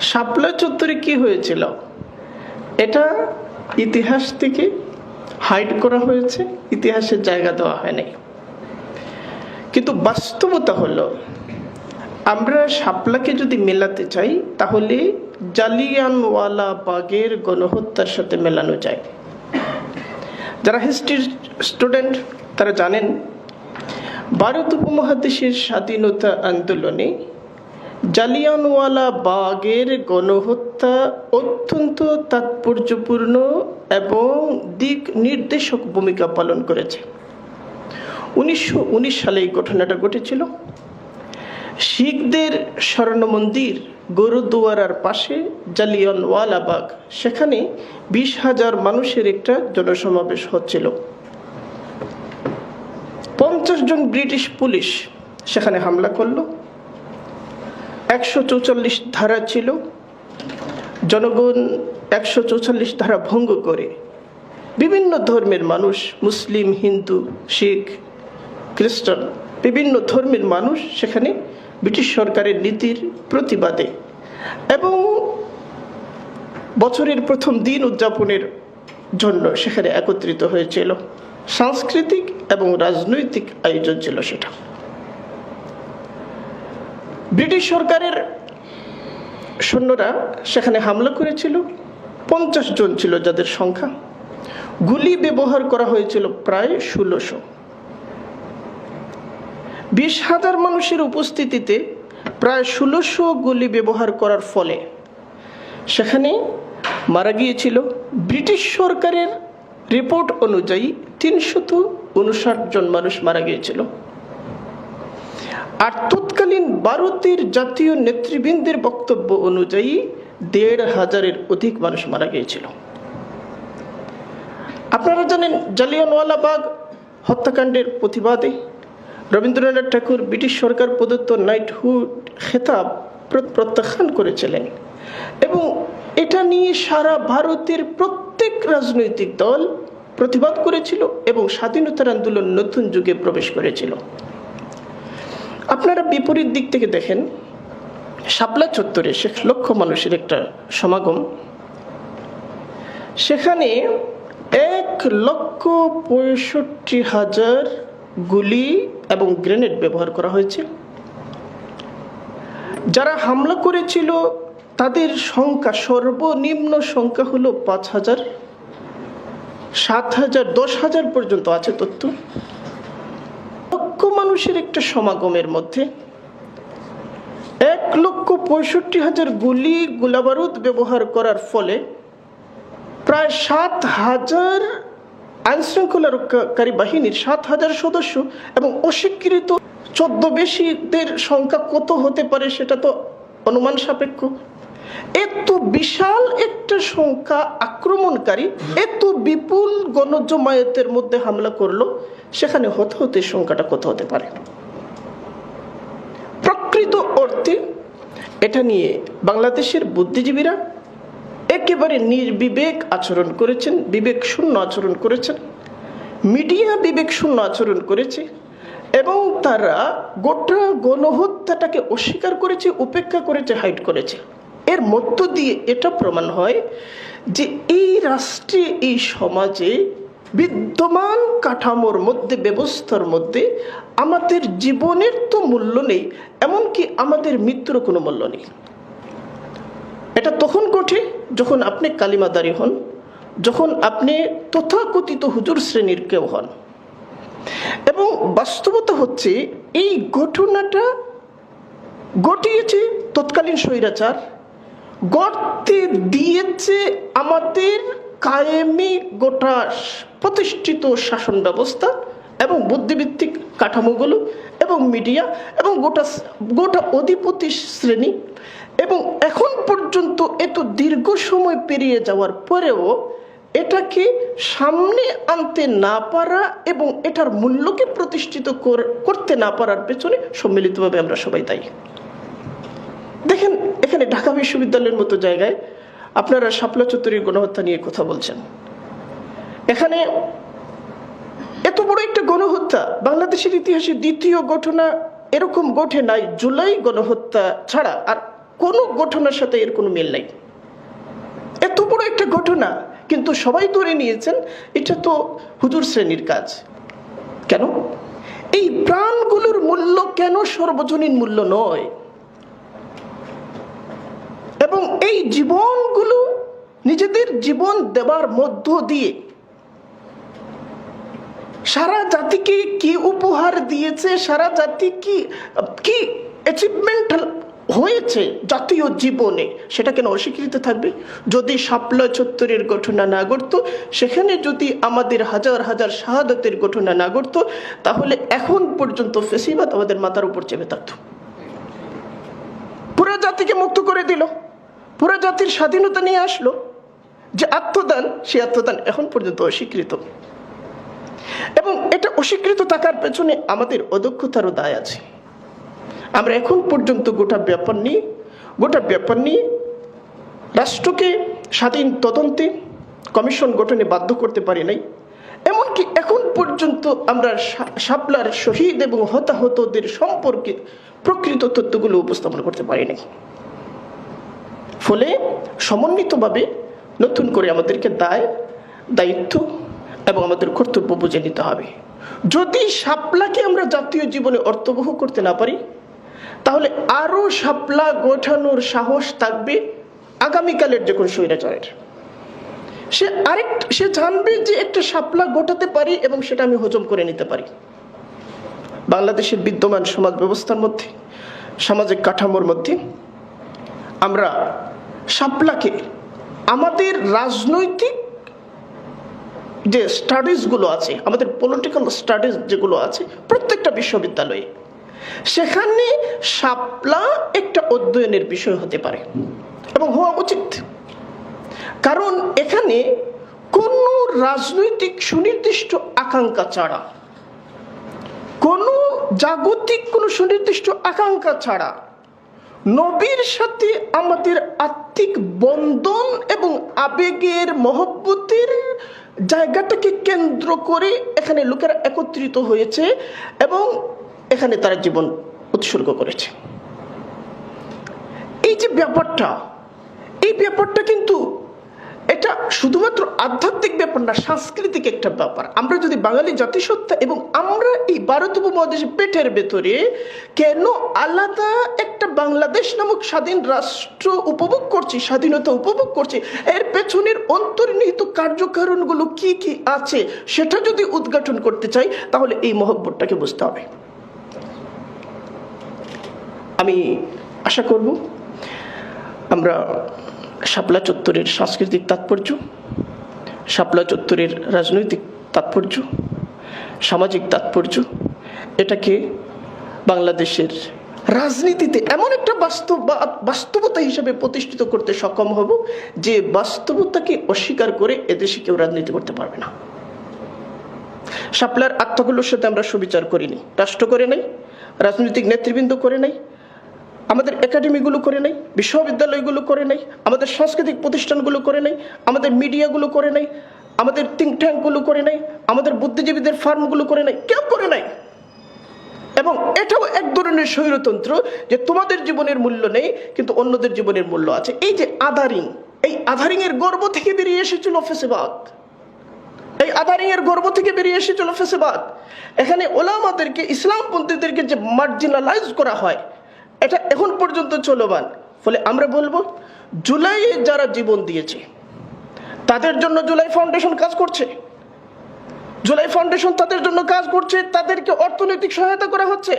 শাপলা চত্বরে কি হয়েছিল? এটা ইতিহাস থেকে হাইড করা হয়েছে, ইতিহাসের জায়গা দেওয়া হয়নি। কিন্তু বাস্তবতা হলো, আমরা শাপলাকে যদি মেলাতে চাই, তাহলে জালিয়ানওয়ালা বাগের গণহত্যার সাথে মেলানো যায়। যারা হিস্ট্রির স্টুডেন্ট তারা জানেন, ভারত উপমহাদেশের স্বাধীনতা আন্দোলনে জালিয়ানওয়ালা বাগের গণহত্যা অত্যন্ত তাৎপর্যপূর্ণ এবং দিক নির্দেশক ভূমিকা পালন করেছে। উনিশশো সালে এই ঘটনাটা ঘটেছিল। শিখদের স্বর্ণ মন্দির গুরুদুয়ারার পাশে জালিয়ানওয়ালা বাগ, সেখানে বিশ হাজার মানুষের একটা জনসমাবেশ হচ্ছিল। পঞ্চাশ জন ব্রিটিশ পুলিশ সেখানে হামলা করল। একশো চৌচল্লিশ ধারা ছিল। জনগণ একশো চৌচল্লিশ ধারা ভঙ্গ করে বিভিন্ন ধর্মের মানুষ, মুসলিম, হিন্দু, শিখ, খ্রিস্টান, বিভিন্ন ধর্মের মানুষ সেখানে ব্রিটিশ সরকারের নীতির প্রতিবাদে এবং বছরের প্রথম দিন উদযাপনের জন্য সেখানে একত্রিত হয়েছিল। সাংস্কৃতিক এবং রাজনৈতিক আয়োজন ছিল সেটা। ব্রিটিশ সরকারের সৈন্যরা সেখানে হামলা করেছিল। পঞ্চাশ জন ছিল যাদের সংখ্যা। গুলি ব্যবহার করা হয়েছিল প্রায় ষোলোশো। বিশ হাজার মানুষের উপস্থিতিতে প্রায় ষোলোশো গুলি ব্যবহার করার ফলে সেখানে মারা গিয়েছিল ব্রিটিশ সরকারের রিপোর্ট অনুযায়ী তিনশত উনষাট জন মানুষ মারা গিয়েছিল। আর তৎকালীন ভারতের জাতীয় নেতৃবৃন্দের বক্তব্য অনুযায়ী দেড় হাজারের অধিক মানুষ মারা গিয়েছিল। আপনারা জানেন জালিয়ানওয়ালা বাগ হত্যাকাণ্ডের প্রতিবাদে রবীন্দ্রনাথ ঠাকুর ব্রিটিশ সরকার প্রদত্ত নাইটহুড খেতাব প্রত্যাখ্যান করেছিলেন এবং এটা নিয়ে সারা ভারতের প্রত্যেক রাজনৈতিক দল প্রতিবাদ করেছিল এবং স্বাধীনতার আন্দোলন নতুন যুগে প্রবেশ করেছিল। আপনারা বিপরীত দিক থেকে দেখেন, শাপলা চত্বরে সে লক্ষ মানুষের একটা সমাগম। সেখানে এক লক্ষ পঁয়ষট্টি হাজার গুলি এবং গ্রেনেড ব্যবহার করা হয়েছে। যারা হামলা করেছিল, তাদের সংখ্যা, সর্বনিম্ন সংখ্যা হলো পাঁচ হাজার। সাত হাজার, দশ হাজার পর্যন্ত আছে তথ্য। মানুষের একটা সমাগমের মধ্যে এক লক্ষ পঁয়ষট্টি হাজার গুলি গোলাবারুদ ব্যবহার করার ফলে প্রায় সাত হাজার আইন শৃঙ্খলা রক্ষাকারী বাহিনীর সাত হাজার সদস্য এবং অস্বীকৃত চোদ্দ বেশিদের সংখ্যা কত হতে পারে সেটা তো অনুমান সাপেক্ষ। এত বিশাল একটা সংখ্যা আক্রমণকারী, এত বিপুল গণজমায়েতের মধ্যে হামলা করল, সেখানে হতে হতে সংখ্যাটা কত হতে পারে। প্রকৃত অর্থে এটা নিয়ে বাংলাদেশের বুদ্ধিজীবীরা একেবারে নির্বিবেক আচরণ করেছেন, বিবেক শূন্য আচরণ করেছেন, মিডিয়া বিবেক শূন্য আচরণ করেছে, এবং তারা গোটা গণহত্যাটাকে অস্বীকার করেছে, উপেক্ষা করেছে, হাইড করেছে। এর মধ্য দিয়ে এটা প্রমাণ হয় যে এই রাষ্ট্রে, এই সমাজে বিদ্যমান কাঠামোর মধ্যে, ব্যবস্থার মধ্যে আমাদের জীবনের তো মূল্য নেই, এমনকি আমাদের মৃত্যুর কোনো মূল্য নেই। এটা তখন ঘটে যখন আপনি কালিমাদারি হন, যখন আপনি তথাকথিত হুজুর শ্রেণির কেউ হন। এবং বাস্তবতা হচ্ছে, এই ঘটনাটা ঘটিয়েছে তৎকালীন স্বৈরাচার গড়তে দিয়েছে আমাদের কায়েমি গোটা প্রতিষ্ঠিত শাসন ব্যবস্থা এবং বুদ্ধিভিত্তিক কাঠামোগুলো এবং মিডিয়া এবং গোটা গোটা অধিপতি শ্রেণি। এবং এখন পর্যন্ত এত দীর্ঘ সময় পেরিয়ে যাওয়ার পরেও এটাকে সামনে আনতে না পারা এবং এটার মূল্যকে প্রতিষ্ঠিত কর- করতে না পারার পেছনে সম্মিলিতভাবে আমরা সবাই দায়ী। এখানে ঢাকা বিশ্ববিদ্যালয়ের মতো জায়গায় আপনারা শাপলা চত্বরীর গণহত্যা নিয়ে কথা বলছেন। এখানে এত বড় একটা গণহত্যা, বাংলাদেশের ইতিহাসে দ্বিতীয় ঘটনা এরকম ঘটে নাই, জুলাই গণহত্যা ছাড়া আর কোনো ঘটনার সাথে এর কোনো মিল নাই। এত বড় একটা ঘটনা, কিন্তু সবাই ধরে নিয়েছেন, এটা তো হুজুর শ্রেণির কাজ। কেন? এই প্রাণগুলোর মূল্য কেন সর্বজনীন মূল্য নয়? এবং এই জীবনগুলো নিজেদের জীবন দেবার মধ্য দিয়ে সারা জাতিকে কি উপহার দিয়েছে, সারা জাতি কি কি অ্যাচিভমেন্ট হয়েছে জাতীয় জীবনে, সেটা কেন অস্বীকৃত থাকবে? যদি শাপলা চত্বরের ঘটনা না ঘটত, সেখানে যদি আমাদের হাজার হাজার শাহাদতের ঘটনা না ঘটত, তাহলে এখন পর্যন্ত ফেসিবাদ আমাদের মাথার উপর চেপে থাকতো। পুরো জাতিকে মুক্ত করে দিল। পুরো জাতির স্বাধীনতা নিয়ে আসলো যে আত্মদান সে আত্মদান এখন পর্যন্ত অস্বীকৃত। এবং এটা অস্বীকৃত থাকার পেছনে আমাদের অদক্ষতারও দায় আছে। আমরা এখন পর্যন্ত গোটা ব্যাপার নিয়ে, গোটা ব্যাপার নিয়ে রাষ্ট্রকে স্বাধীন তদন্তে কমিশন গঠনে বাধ্য করতে পারি নাই। এমনকি এখন পর্যন্ত আমরা শাপলার শহীদ এবং হতাহতদের সম্পর্কে প্রকৃত তথ্যগুলো উপস্থাপন করতে পারি নাই। ফলে সমন্বিতভাবে নতুন করে আমাদেরকে দায়, দায়িত্ব এবং আমাদের কর্তব্য বুঝে নিতে হবে। যদি শাপলাকে আমরা জাতীয় জীবনে অর্থবহ করতে না পারি, তাহলে আরও শাপলা গোঠানোর সাহস থাকবে আগামীকালের যে কোনো স্বৈরাচারের। সে আরেক সে জানবে যে একটা শাপলা গোটাতে পারি এবং সেটা আমি হজম করে নিতে পারি। বাংলাদেশের বিদ্যমান সমাজ ব্যবস্থার মধ্যে, সামাজিক কাঠামোর মধ্যে আমরা শাপলাকে আমাদের রাজনৈতিক যে স্টাডিজগুলো আছে, আমাদের পলিটিক্যাল স্টাডিজ যেগুলো আছে, প্রত্যেকটা বিশ্ববিদ্যালয়ে, সেখানে শাপলা একটা অধ্যয়নের বিষয় হতে পারে এবং হওয়া উচিত। কারণ এখানে কোনো রাজনৈতিক সুনির্দিষ্ট আকাঙ্ক্ষা ছাড়া, কোনো জাগতিক কোনো সুনির্দিষ্ট আকাঙ্ক্ষা ছাড়া নবীর সাথে আমাদের আত্মিক বন্ধন এবং আবেগের মহব্বতের জায়গাটাকে কেন্দ্র করে এখানে লোকেরা একত্রিত হয়েছে এবং এখানে তারা জীবন উৎসর্গ করেছে। এই যে ব্যাপারটা, এই ব্যাপারটা কিন্তু আধ্যাত্মিক ব্যাপার না সাংস্কৃতিক একটা ব্যাপার। আমরা যদি বাঙালি জাতিসত্তা এবং আমরা এই ভারত উপমহাদেশ পেটের ভেতরে কেন আলাদা একটা বাংলাদেশ নামক স্বাধীন রাষ্ট্র উপভোগ করছি, স্বাধীনতা উপভোগ করছি, এর পেছনের অন্তর্নিহিত কার্যকারণগুলো কি কি আছে সেটা যদি উদ্ঘাটন করতে চাই, তাহলে এই মহব্বতটাকে বুঝতে হবে। আমি আশা করব আমরা শাপলা চত্বরের সাংস্কৃতিক তাৎপর্য শাপলা চত্বরের রাজনৈতিক তাৎপর্য, সামাজিক তাৎপর্য, এটাকে বাংলাদেশের রাজনীতিতে এমন একটা বাস্তব বাস্তবতা হিসেবে প্রতিষ্ঠিত করতে সক্ষম হব যে বাস্তবতাকে অস্বীকার করে এদেশে কেউ রাজনীতি করতে পারবে না। শাপলার আত্মগুলোর সাথে আমরা সুবিচার করিনি। রাষ্ট্র করে নাই, রাজনৈতিক নেতৃবৃন্দ করে নাই আমাদের একাডেমিগুলো করে নাই, বিশ্ববিদ্যালয়গুলো করে নাই, আমাদের সাংস্কৃতিক প্রতিষ্ঠানগুলো করে নাই, আমাদের মিডিয়াগুলো করে নাই, আমাদের থিঙ্ক ট্যাঙ্কগুলো করে নাই, আমাদের বুদ্ধিজীবীদের ফার্মগুলো করে নাই, কেউ করে নাই। এবং এটাও এক ধরনের স্বৈরতন্ত্র যে তোমাদের জীবনের মূল্য নেই, কিন্তু অন্যদের জীবনের মূল্য আছে। এই যে আধারিং এই আধারিং এর গর্ব থেকে বেরিয়ে এসেছিল ফেসেবাদ। এই আধারিং এর গর্ব থেকে বেরিয়ে এসেছিল ফেসেবাদ। এখানে ওলামাদেরকে, ইসলামপন্থীদেরকে যে মার্জিনালাইজ করা হয় এটা এখন পর্যন্ত চলবান ফলে আমরা বলব, জুলাই যারা জীবন দিয়েছে, তাদের জন্য জুলাই ফাউন্ডেশন কাজ করছে। জুলাই ফাউন্ডেশন তাদের জন্য কাজ করছে, তাদেরকে অর্থনৈতিক সহায়তা করা হচ্ছে।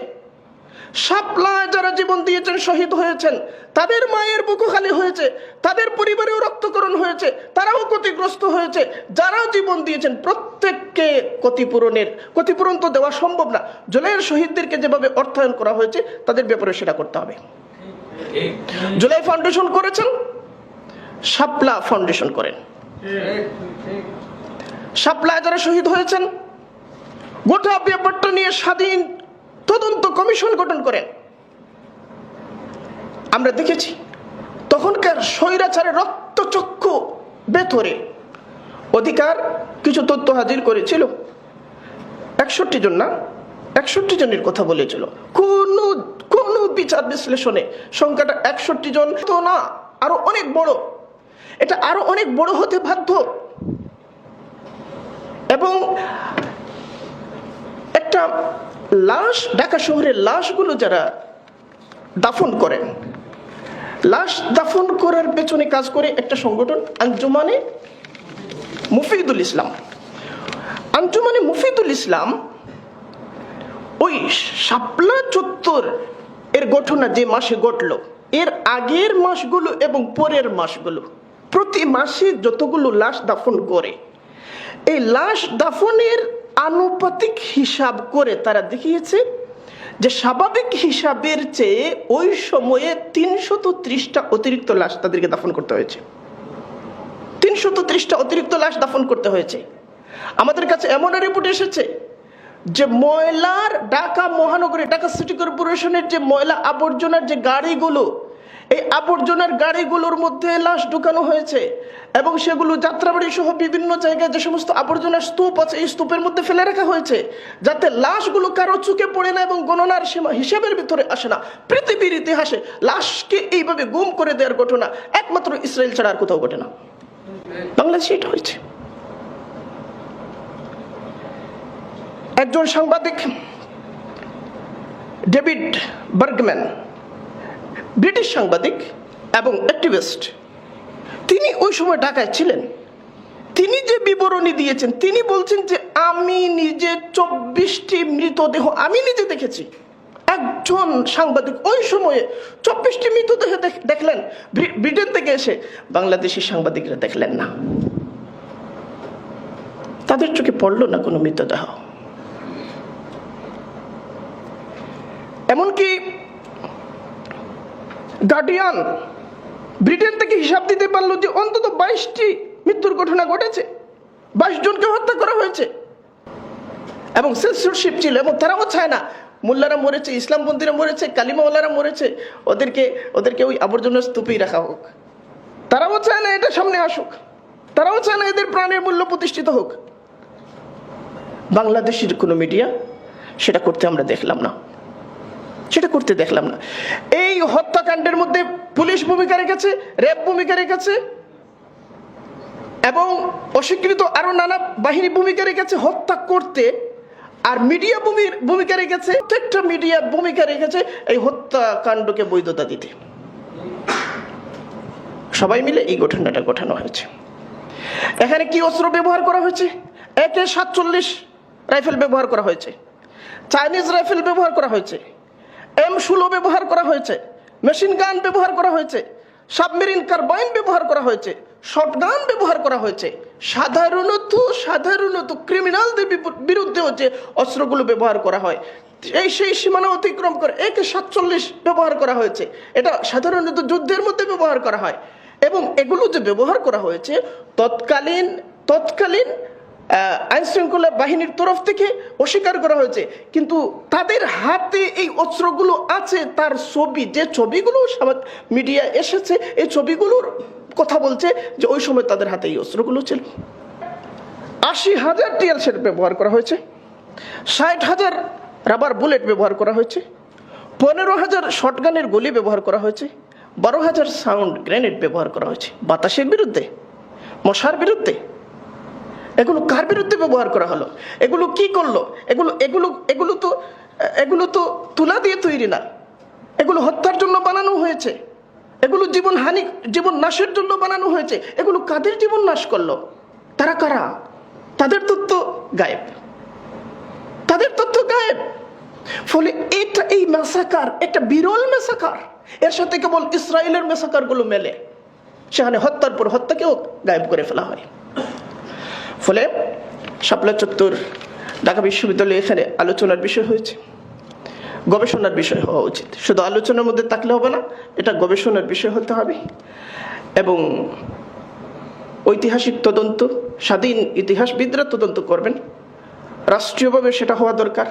শাপলায় যারা জীবন দিয়েছেন, শহীদ হয়েছেন, তাদের মায়ের বুকু খালি হয়েছে, তাদের পরিবারেও রক্তকরণ হয়েছে, তারাও ক্ষতিগ্রস্ত হয়েছে, যারা জীবন দিয়েছেন, প্রত্যেককে ক্ষতিপূরণের, ক্ষতিপূরণ তো দেওয়া সম্ভব না। জুলাইয়ের শহীদদেরকে যেভাবে অর্থায়ন করা হয়েছে, তাদের ব্যাপারে সেটা করতে হবে। জুলাই ফাউন্ডেশন করেছেন শাপলা ফাউন্ডেশন করেন। শাপলায় যারা শহীদ হয়েছেন, গোটা ব্যাপারটা নিয়ে স্বাধীন তদন্ত কমিশন গঠন করেন। আমরা দেখেছি, তখনকার স্বৈরাচারের রক্তচক্ষু বেথরে অধিকার কিছু তথ্য হাজির করেছিল। একষট্টি জন না, একষট্টি জনের কথা বলেছিল। কোন কোন বিচার বিশ্লেষণে সংখ্যাটা একষট্টি জন তো না, আরও অনেক বড়। এটা আরও অনেক বড় হতে বাধ্য। এবং একটা লাশ, ঢাকা শহরের লাশগুলো যারা দাফন করেন, লাশ দাফন করার পেছনে কাজ করে একটা সংগঠন, আঞ্জুমানে মুফিদুল ইসলাম। আঞ্জুমানে মুফিদুল ইসলাম ওই শাপলা চত্বর এর ঘটনা যে মাসে ঘটলো, এর আগের মাসগুলো এবং পরের মাসগুলো, প্রতি মাসে যতগুলো লাশ দাফন করে, এই লাশ দাফনের আনুপাতিক হিসাব করে তারা দেখিয়েছে যে স্বাভাবিক হিসাবের চেয়ে ওই সময়ে তিনশত ত্রিশটা অতিরিক্ত লাশ তাদেরকে দাফন করতে হয়েছে। তিনশত ত্রিশটা অতিরিক্ত লাশ দাফন করতে হয়েছে। আমাদের কাছে এমন রিপোর্ট এসেছে যে ময়লার ঢাকা মহানগরে, ঢাকা সিটি কর্পোরেশনের যে ময়লা আবর্জনার যে গাড়িগুলো এই আবর্জনার গাড়িগুলোর মধ্যে লাশ ঢুকানো হয়েছে এবং সেগুলো যাত্রাবাড়ি সহ বিভিন্ন জায়গায় যে সমস্ত আবর্জনার স্তূপ আছে, এই স্তূপের মধ্যে ফেলে রাখা হয়েছে যাতে লাশগুলো কারও চুকে পড়ে না এবং গণনার সীমা হিসেবের ভিতরে আসে না। পৃথিবীর ইতিহাসে লাশকে এইভাবে গুম করে দেওয়ার ঘটনা একমাত্র ইসরায়েল ছাড়া আর কোথাও ঘটে না। বাংলাদেশে এটা হয়েছে। একজন সাংবাদিক, ডেভিড বার্গম্যান ব্রিটিশ সাংবাদিক এবং অ্যাক্টিভিস্ট। তিনি ওই সময় ঢাকায় ছিলেন। তিনি যে বিবরণী দিয়েছেন, তিনি বলছেন যে, আমি নিজে চব্বিশটি মৃতদেহ, আমি নিজে দেখেছি। একজন সাংবাদিক ওই সময়ে চব্বিশটি মৃতদেহ দেখলেন। ব্রিটেন থেকে এসে বাংলাদেশি সাংবাদিকরা দেখলেন না। তাদের চোখে পড়ল না কোনো মৃতদেহ। এমনকি গার্ডিয়ান, ব্রিটেন থেকে হিসাব দিতে পারল যে অন্তত বাইশটি মৃত্যুর ঘটনা ঘটেছে। বাইশ জনকে হত্যা করা হয়েছে। এবং সেন্সরশিপ ছিল এবং তারাও চায় না। মোল্লারা মরেছে, ইসলামপন্থীরা মরেছে, কালিমাওয়ালারা মরেছে। ওদেরকে ওদেরকে ওই আবর্জনার স্তূপেই রাখা হোক। তারাও চায় না এটা সামনে আসুক। তারাও চায় না এদের প্রাণের মূল্য প্রতিষ্ঠিত হোক। বাংলাদেশের কোনো মিডিয়া সেটা করতে আমরা দেখলাম না। সেটা করতে দেখলাম না। এই হত্যাকাণ্ডের মধ্যে পুলিশ ভূমিকা রেখেছে র্যাব ভূমিকা রেখেছে, এবং অস্বীকৃত আরও নানা বাহিনী ভূমিকা রেখেছে, হত্যা করতে, আর মিডিয়া ভূমিকা রেখেছে, প্রত্যেকটা মিডিয়া ভূমিকা রেখেছে এই হত্যাকাণ্ডকে বৈধতা দিতে। সবাই মিলে এই ঘটনাটা ঘটানো হয়েছে। এখানে কি অস্ত্র ব্যবহার করা হয়েছে? একে সাতচল্লিশ রাইফেল ব্যবহার করা হয়েছে। চাইনিজ রাইফেল ব্যবহার করা হয়েছে। এম ষোলো ব্যবহার করা হয়েছে মেশিন গান ব্যবহার করা হয়েছে সাবমেরিন কার্বাইন ব্যবহার করা হয়েছে শটগান ব্যবহার করা হয়েছে। সাধারণত সাধারণত ক্রিমিনালদের বিরুদ্ধেও যে অস্ত্রগুলো ব্যবহার করা হয়। এই সেই সীমানা অতিক্রম করে একে সাতচল্লিশ ব্যবহার করা হয়েছে। এটা সাধারণত যুদ্ধের মধ্যে ব্যবহার করা হয়। এবং এগুলো যে ব্যবহার করা হয়েছে, তৎকালীন তৎকালীন আইন শৃঙ্খলা বাহিনীর তরফ থেকে অস্বীকার করা হয়েছে। কিন্তু তাদের হাতে এই অস্ত্রগুলো আছে, তার ছবি, যে ছবিগুলো মিডিয়া এসেছে, এই ছবিগুলোর কথা বলছে যে ওই সময় তাদের হাতে এই অস্ত্রগুলো ছিল। আশি হাজার টিয়াল সেট ব্যবহার করা হয়েছে, ষাট হাজার রাবার বুলেট ব্যবহার করা হয়েছে, পনেরো হাজার শটগানের গুলি ব্যবহার করা হয়েছে, বারো হাজার সাউন্ড গ্রেনেড ব্যবহার করা হয়েছে। বাতাসের বিরুদ্ধে, মশার বিরুদ্ধে এগুলো কার বিরুদ্ধে ব্যবহার করা হলো? এগুলো কি করল? এগুলো এগুলো এগুলো তো এগুলো তো তুলা দিয়ে তৈরি না। এগুলো হত্যার জন্য বানানো হয়েছে। এগুলো জীবন হানি, জীবন নাশের জন্য বানানো হয়েছে। এগুলো কাদের জীবন নাশ করল? তারা কারা? তাদের তথ্য গায়েব। তাদের তথ্য গায়েব। ফলে এটা এই মেসাকার একটা বিরল মেসাকার। এর সাথে কেবল ইসরায়েলের মেসাকারগুলো মেলে। সেখানে হত্যার পর হত্যাকেও গায়েব করে ফেলা হয়। ফলে শাপলা চত্বর, ঢাকা বিশ্ববিদ্যালয়ে এখানে আলোচনার বিষয় হয়েছে, গবেষণার বিষয় হওয়া উচিত। শুধু আলোচনার মধ্যে থাকলে হবে না, এটা গবেষণার বিষয় হতে হবে। এবং ঐতিহাসিক তদন্ত, স্বাধীন ইতিহাসবিদরা তদন্ত করবেন। রাষ্ট্রীয়ভাবে সেটা হওয়া দরকার।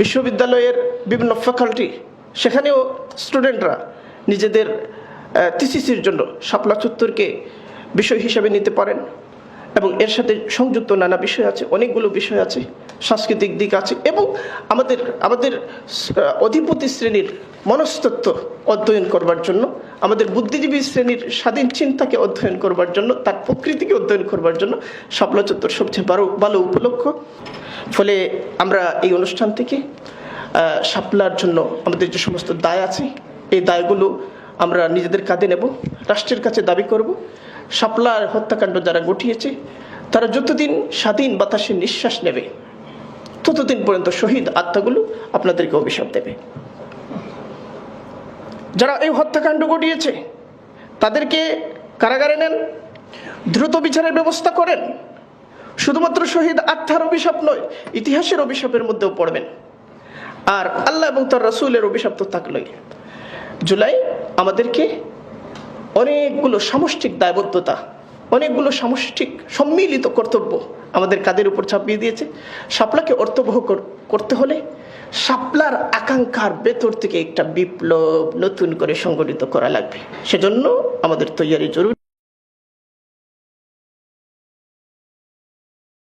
বিশ্ববিদ্যালয়ের বিভিন্ন ফ্যাকাল্টি সেখানেও স্টুডেন্টরা নিজেদের থিসিসের জন্য শাপলা চত্বরকে বিষয় হিসেবে নিতে পারেন। এবং এর সাথে সংযুক্ত নানা বিষয় আছে অনেকগুলো বিষয় আছে সাংস্কৃতিক দিক আছে এবং আমাদের আমাদের অধিপতি শ্রেণির মনস্তত্ত্ব অধ্যয়ন করবার জন্য আমাদের বুদ্ধিজীবী শ্রেণির স্বাধীন চিন্তাকে অধ্যয়ন করবার জন্য তার প্রকৃতিকে অধ্যয়ন করবার জন্য শাপলা চত্বর সবচেয়ে ভালো ভালো উপলক্ষ। ফলে আমরা এই অনুষ্ঠান থেকে আহ, শাপলার জন্য আমাদের যে সমস্ত দায় আছে এই দায়গুলো আমরা নিজেদের কাঁধে নেব রাষ্ট্রের কাছে দাবি করব। শাপলার হত্যাকাণ্ড যারা ঘটিয়েছে তারা যতদিন স্বাধীন বাতাসে নিঃশ্বাস নেবে, ততদিন পর্যন্ত শহীদ আত্মাগুলো আপনাদেরকে অভিশাপ দেবে। যারা এই হত্যাকাণ্ড ঘটিয়েছে তাদেরকে কারাগারে নেন, দ্রুত বিচারের ব্যবস্থা করেন। শুধুমাত্র শহীদ আত্মার অভিশাপ নয়, ইতিহাসের অভিশাপের মধ্যেও পড়বেন। আর আল্লাহ এবং তার রসুলের অভিশাপ তো থাকলই। জুলাই আমাদেরকে অনেকগুলো সামষ্টিক দায়বদ্ধতা, অনেকগুলো সামষ্টিক সম্মিলিত কর্তব্য আমাদের কাদের উপর চাপিয়ে দিয়েছে। সাপলাকে অর্থবহ কর- করতে হলে শাপলার আকাঙ্ক্ষার ভেতর থেকে একটা বিপ্লব নতুন করে সংগঠিত করা লাগবে। সেজন্য আমাদের তৈয়ারি জরুরি।